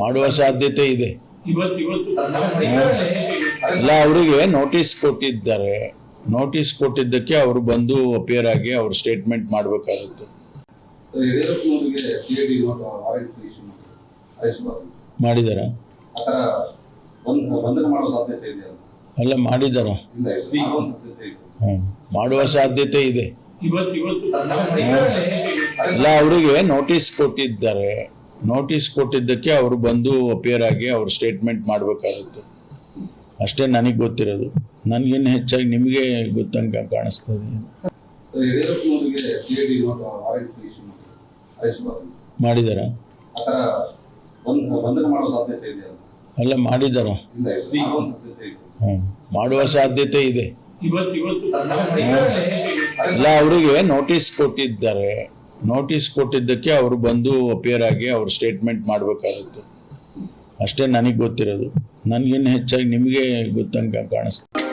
ಮಾಡುವ ಸಾಧ್ಯತೆ ಇದೆ. ಅಲ್ಲ, ಅವರಿಗೆ ನೋಟಿಸ್ ಕೊಟ್ಟಿದ್ದಾರೆ. ನೋಟಿಸ್ ಕೊಟ್ಟಿದ್ದಕ್ಕೆ ಅವರು ಬಂದು ಅಪಿಯರ್ ಆಗಿ ಅವ್ರು ಸ್ಟೇಟ್ಮೆಂಟ್ ಮಾಡಬೇಕಾಗುತ್ತೆ. ಮಾಡಿದಾರ? ಅಲ್ಲ, ಮಾಡಿದಾರ? ಮಾಡುವ ಸಾಧ್ಯತೆ ಇದೆ. ಅಲ್ಲ, ಅವರಿಗೆ ನೋಟಿಸ್ ಕೊಟ್ಟಿದ್ದಾರೆ. ನೋಟಿಸ್ ಕೊಟ್ಟಿದ್ದಕ್ಕೆ ಅವರು ಬಂದು ಅಪಿಯರ್ ಆಗಿ ಅವ್ರು ಸ್ಟೇಟ್ಮೆಂಟ್ ಮಾಡಬೇಕಾಗುತ್ತೆ. ಅಷ್ಟೇ ನನಗೆ ಗೊತ್ತಿರೋದು. ನನಗಿನ್ನ ಹೆಚ್ಚಾಗಿ ನಿಮಗೆ ಗೊತ್ತಂಗೆ ಕಾಣಿಸ್ತದೆ. ಮಾಡಿದಾರ. ಅಲ್ಲ ಮಾಡಿದಾರ. ಇಲ್ಲ ಮಾಡುವ ಸಾಧ್ಯತೆ ಇದೆ. ಅಲ್ಲ ಅವರಿಗೆ ನೋಟಿಸ್ ಕೊಟ್ಟಿದ್ದಾರೆ. ನೋಟಿಸ್ ಕೊಟ್ಟಿದ್ದಕ್ಕೆ ಅವರು ಬಂದು ಅಪಿಯರ್ ಆಗಿ ಅವ್ರು ಸ್ಟೇಟ್ಮೆಂಟ್ ಮಾಡಬೇಕಾಗುತ್ತೆ. ಅಷ್ಟೇ ನನಗೆ ಗೊತ್ತಿರೋದು. ನನಗಿನ್ನ ಹೆಚ್ಚಾಗಿ ನಿಮಗೆ ಗೊತ್ತಂಗೆ ಕಾಣಿಸ್ತದೆ